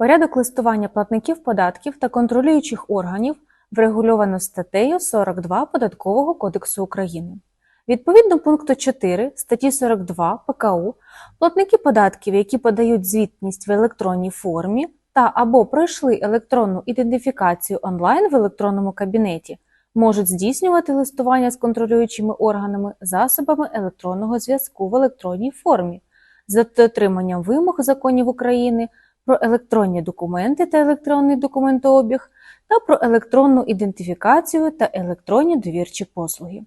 Порядок листування платників податків та контролюючих органів врегульовано статтею 42 Податкового кодексу України. Відповідно пункту 4 статті 42 ПКУ платники податків, які подають звітність в електронній формі та або пройшли електронну ідентифікацію онлайн в електронному кабінеті, можуть здійснювати листування з контролюючими органами засобами електронного зв'язку в електронній формі за дотриманням вимог законів України про електронні документи та електронний документообіг та про електронну ідентифікацію та електронні довірчі послуги.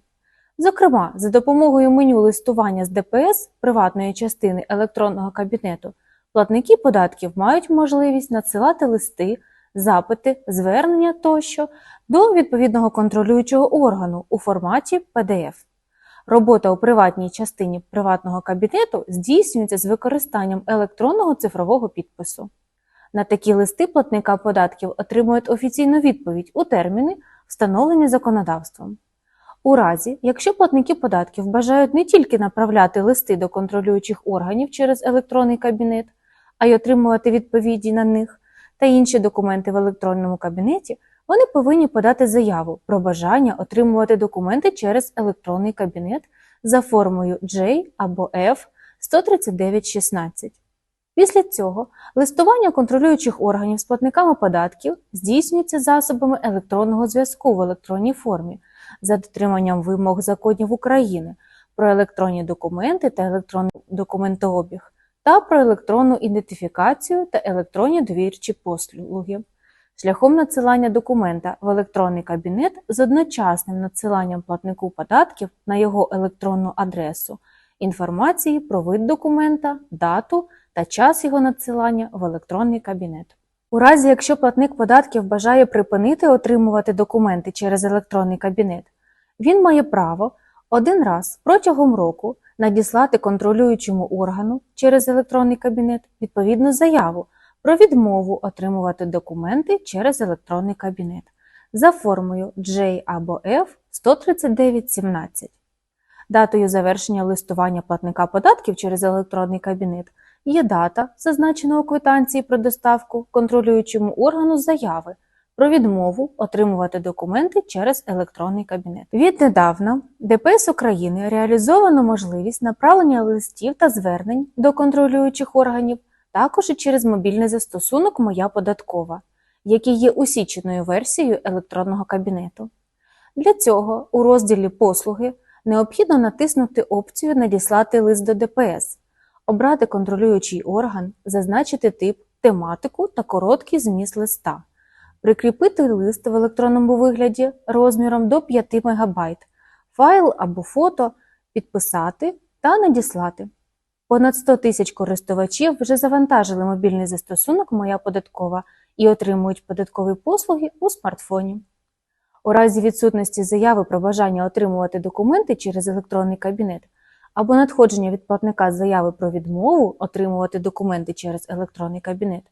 Зокрема, за допомогою меню листування з ДПС приватної частини електронного кабінету платники податків мають можливість надсилати листи, запити, звернення тощо до відповідного контролюючого органу у форматі PDF. Робота у приватній частині приватного кабінету здійснюється з використанням електронного цифрового підпису. На такі листи платника податків отримують офіційну відповідь у терміни, встановлені законодавством. У разі, якщо платники податків бажають не тільки направляти листи до контролюючих органів через електронний кабінет, а й отримувати відповіді на них та інші документи в електронному кабінеті, вони повинні подати заяву про бажання отримувати документи через електронний кабінет за формою J або F 13916. Після цього листування контролюючих органів з платниками податків здійснюється засобами електронного зв'язку в електронній формі за дотриманням вимог законів України про електронні документи та електронний документообіг та про електронну ідентифікацію та електронні довірчі послуги шляхом надсилання документа в електронний кабінет з одночасним надсиланням платнику податків на його електронну адресу інформації про вид документа, дату та час його надсилання в електронний кабінет. У разі, якщо платник податків бажає припинити отримувати документи через електронний кабінет, він має право один раз протягом року надіслати контролюючому органу через електронний кабінет відповідну заяву про відмову отримувати документи через електронний кабінет за формою J або F 13917. Датою завершення листування платника податків через електронний кабінет є дата, зазначена у квитанції про доставку контролюючому органу заяви про відмову отримувати документи через електронний кабінет. Віднедавна ДПС України реалізовано можливість направлення листів та звернень до контролюючих органів також і через мобільний застосунок Моя податкова, який є усіченою версією електронного кабінету. Для цього у розділі Послуги необхідно натиснути опцію Надіслати лист до ДПС, обрати контролюючий орган, зазначити тип, тематику та короткий зміст листа, прикріпити лист в електронному вигляді розміром до 5 МБ, файл або фото, підписати та надіслати. Понад 100 тисяч користувачів вже завантажили мобільний застосунок Моя податкова і отримують податкові послуги у смартфоні. У разі відсутності заяви про бажання отримувати документи через електронний кабінет або надходження від платника заяви про відмову отримувати документи через електронний кабінет,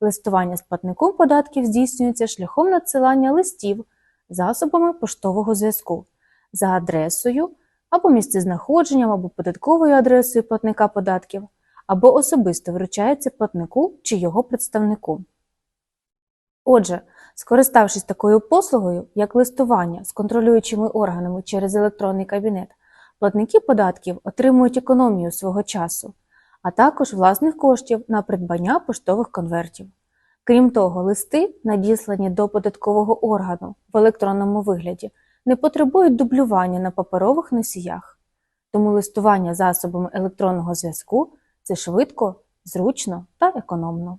листування з платником податків здійснюється шляхом надсилання листів засобами поштового зв'язку за адресою або місцезнаходженням, або податковою адресою платника податків, або особисто вручається платнику чи його представнику. Отже, скориставшись такою послугою, як листування з контролюючими органами через електронний кабінет, платники податків отримують економію свого часу, а також власних коштів на придбання поштових конвертів. Крім того, листи, надіслані до податкового органу в електронному вигляді, не потребують дублювання на паперових носіях. Тому листування засобами електронного зв'язку це швидко, зручно та економно.